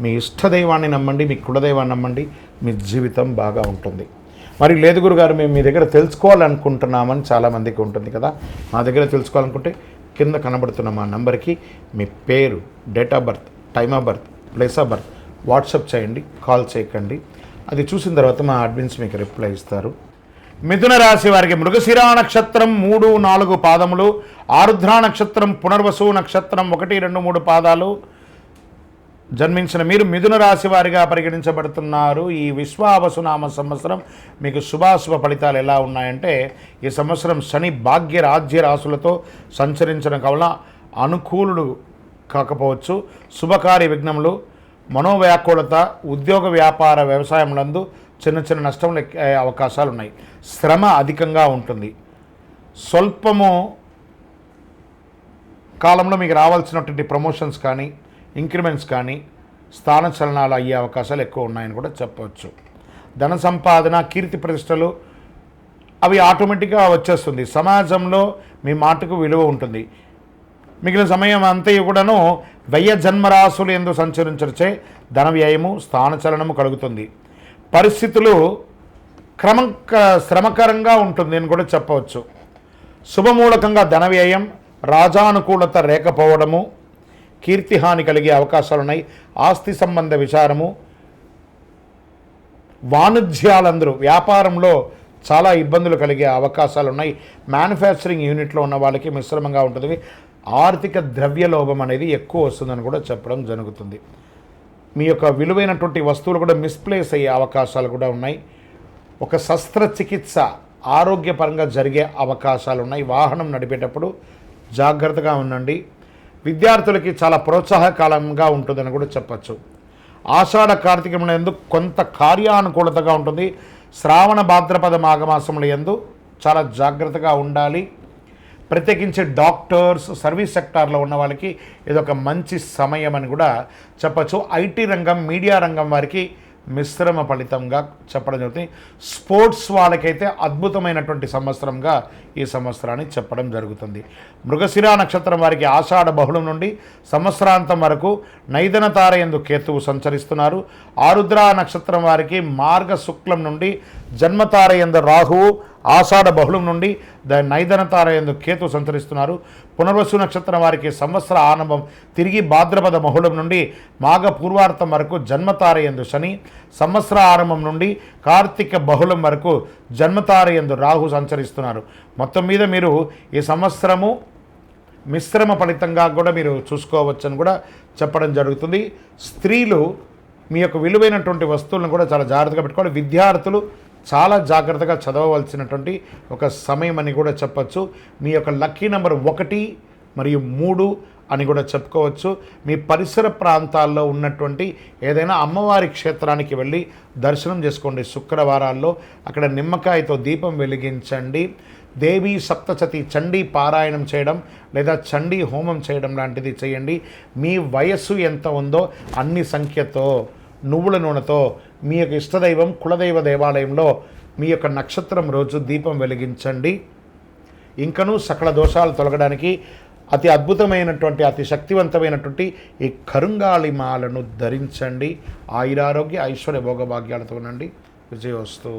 మీ ఇష్టదైవాన్ని నమ్మండి మీ కులదైవాన్ని నమ్మండి మీ జీవితం బాగా ఉంటుంది. మరి లేదు గురుగారు మేము మీ దగ్గర తెలుసుకోవాలనుకుంటున్నామని చాలామందికి ఉంటుంది కదా. మా దగ్గర తెలుసుకోవాలనుకుంటే కింద కనబడుతున్న మా నంబర్కి మీ పేరు date of birth time of birth place of birth WhatsApp చేయండి కాల్ చేయకండి. అది చూసిన తర్వాత మా అడ్మిన్స్ మీకు రిప్లై ఇస్తారు. మిథున రాశి వారికి మృగశిరా నక్షత్రం మూడు నాలుగు పాదములు ఆరుద్ర నక్షత్రం పునర్వసు నక్షత్రం ఒకటి రెండు మూడు పాదాలు జన్మించిన మీరు మిథున రాశి వారిగా పరిగణించబడుతున్నారు. ఈ విశ్వావసునామ సంవత్సరం మీకు శుభాశుభ ఫలితాలు ఎలా ఉన్నాయంటే ఈ సంవత్సరం శని భాగ్య రాజ్య రాశులతో సంచరించడం కావున అనుకూలుడు కాకపోవచ్చు. శుభకార్య విఘ్నములు మనోవ్యాకులత ఉద్యోగ వ్యాపార వ్యవసాయములందు చిన్న చిన్న నష్టములు అవకాశాలు ఉన్నాయి. శ్రమ అధికంగా ఉంటుంది. స్వల్పము కాలంలో మీకు రావాల్సినటువంటి ప్రమోషన్స్ కానీ ఇంక్రిమెంట్స్ కానీ స్థాన చలనాలు అయ్యే అవకాశాలు ఎక్కువ ఉన్నాయని కూడా చెప్పవచ్చు ధన సంపాదన కీర్తి ప్రతిష్టలు అవి ఆటోమేటిక్గా వచ్చేస్తుంది. సమాజంలో మీ మాటకు విలువ ఉంటుంది. మిగిలిన సమయం అంతయు కూడాను వెయ్య జన్మరాశులు ఎందు సంచరించరిచే ధన వ్యయము స్థానచలనము కలుగుతుంది. పరిస్థితులు క్రమం శ్రమకరంగా ఉంటుంది అని కూడా చెప్పవచ్చు. శుభమూలకంగా ధన వ్యయం రాజానుకూలత లేకపోవడము కీర్తిహాని కలిగే అవకాశాలున్నాయి. ఆస్తి సంబంధ విచారము. వాణిజ్యాలందరూ వ్యాపారంలో చాలా ఇబ్బందులు కలిగే అవకాశాలు ఉన్నాయి మ్యానుఫ్యాక్చరింగ్ యూనిట్లో ఉన్న వాళ్ళకి మిశ్రమంగా ఉంటుంది. ఆర్థిక ద్రవ్యలోభం అనేది ఎక్కువ వస్తుందని కూడా చెప్పడం జరుగుతుంది. మీ యొక్క విలువైనటువంటి వస్తువులు కూడా మిస్ప్లేస్ అయ్యే అవకాశాలు కూడా ఉన్నాయి. ఒక శస్త్రచికిత్స ఆరోగ్యపరంగా జరిగే అవకాశాలు ఉన్నాయి వాహనం నడిపేటప్పుడు జాగ్రత్తగా ఉండండి. విద్యార్థులకి చాలా ప్రోత్సాహకాలంగా ఉంటుందని కూడా చెప్పచ్చు. ఆషాఢ కార్తీకముల ఎందు కొంత కార్యానుకూలతగా ఉంటుంది. శ్రావణ భాద్రపద మాఘమాసముల ఎందు చాలా జాగ్రత్తగా ఉండాలి. ప్రత్యేకించి డాక్టర్స్ సర్వీస్ సెక్టార్లో ఉన్న వాళ్ళకి ఇదొక మంచి సమయం అని కూడా చెప్పచ్చు. ఐటీ రంగం మీడియా రంగం వారికి మిశ్రమ ఫలితంగా చెప్పడం జరుగుతుంది. స్పోర్ట్స్ వాళ్ళకైతే అద్భుతమైనటువంటి సంవత్సరంగా ఈ సంవత్సరాన్ని చెప్పడం జరుగుతుంది. మృగశిరా నక్షత్రం వారికి ఆషాఢ బహుళం నుండి సంవత్సరాంతం వరకు నైదన తార ఎందు కేతువు సంచరిస్తున్నారు. ఆరుద్ర నక్షత్రం వారికి మార్గ శుక్లం నుండి జన్మతార ఎందు రాహువు ఆషాఢ బహుళం నుండి ద నైదన తార కేతు సంచరిస్తున్నారు. పునర్వసు నక్షత్రం వారికి సంవత్సర ఆరంభం తిరిగి భాద్రపద మహుళం నుండి మాఘ పూర్వార్థం వరకు జన్మతార ఎందు శని సంవత్సర ఆరంభం నుండి కార్తీక బహుళం వరకు జన్మతార ఎందు రాహు సంచరిస్తున్నారు. మొత్తం మీద మీరు ఈ సంవత్సరము మిశ్రమ ఫలితంగా కూడా మీరు చూసుకోవచ్చని కూడా చెప్పడం జరుగుతుంది. స్త్రీలు మీ యొక్క విలువైనటువంటి వస్తువులను కూడా చాలా జాగ్రత్తగా పెట్టుకోవాలి. విద్యార్థులు చాలా జాగ్రత్తగా చదవవలసినటువంటి ఒక సమయం అని కూడా చెప్పచ్చు. మీ యొక్క లక్కీ నెంబర్ ఒకటి మరియు మూడు అని కూడా చెప్పుకోవచ్చు. మీ పరిసర ప్రాంతాల్లో ఉన్నటువంటి ఏదైనా అమ్మవారి క్షేత్రానికి వెళ్ళి దర్శనం చేసుకోండి శుక్రవారాల్లో. అక్కడ నిమ్మకాయతో దీపం వెలిగించండి. దేవి సప్తచతి చండీ పారాయణం చేయడం లేదా చండీ హోమం చేయడం లాంటిది చేయండి. మీ వయస్సు ఎంత ఉందో అన్ని సంఖ్యతో. నువ్వుల నూనెతో మీ యొక్క ఇష్టదైవం కులదైవ దేవాలయంలో మీ యొక్క నక్షత్రం రోజు దీపం వెలిగించండి. ఇంకనూ సకల దోషాలు తొలగడానికి అతి అద్భుతమైనటువంటి అతి శక్తివంతమైనటువంటి ఈ కరుంగాళిమాలను ధరించండి. ఆయురారోగ్య ఐశ్వర్య భోగభాగ్యాలతో ఉండండి విజయోస్తు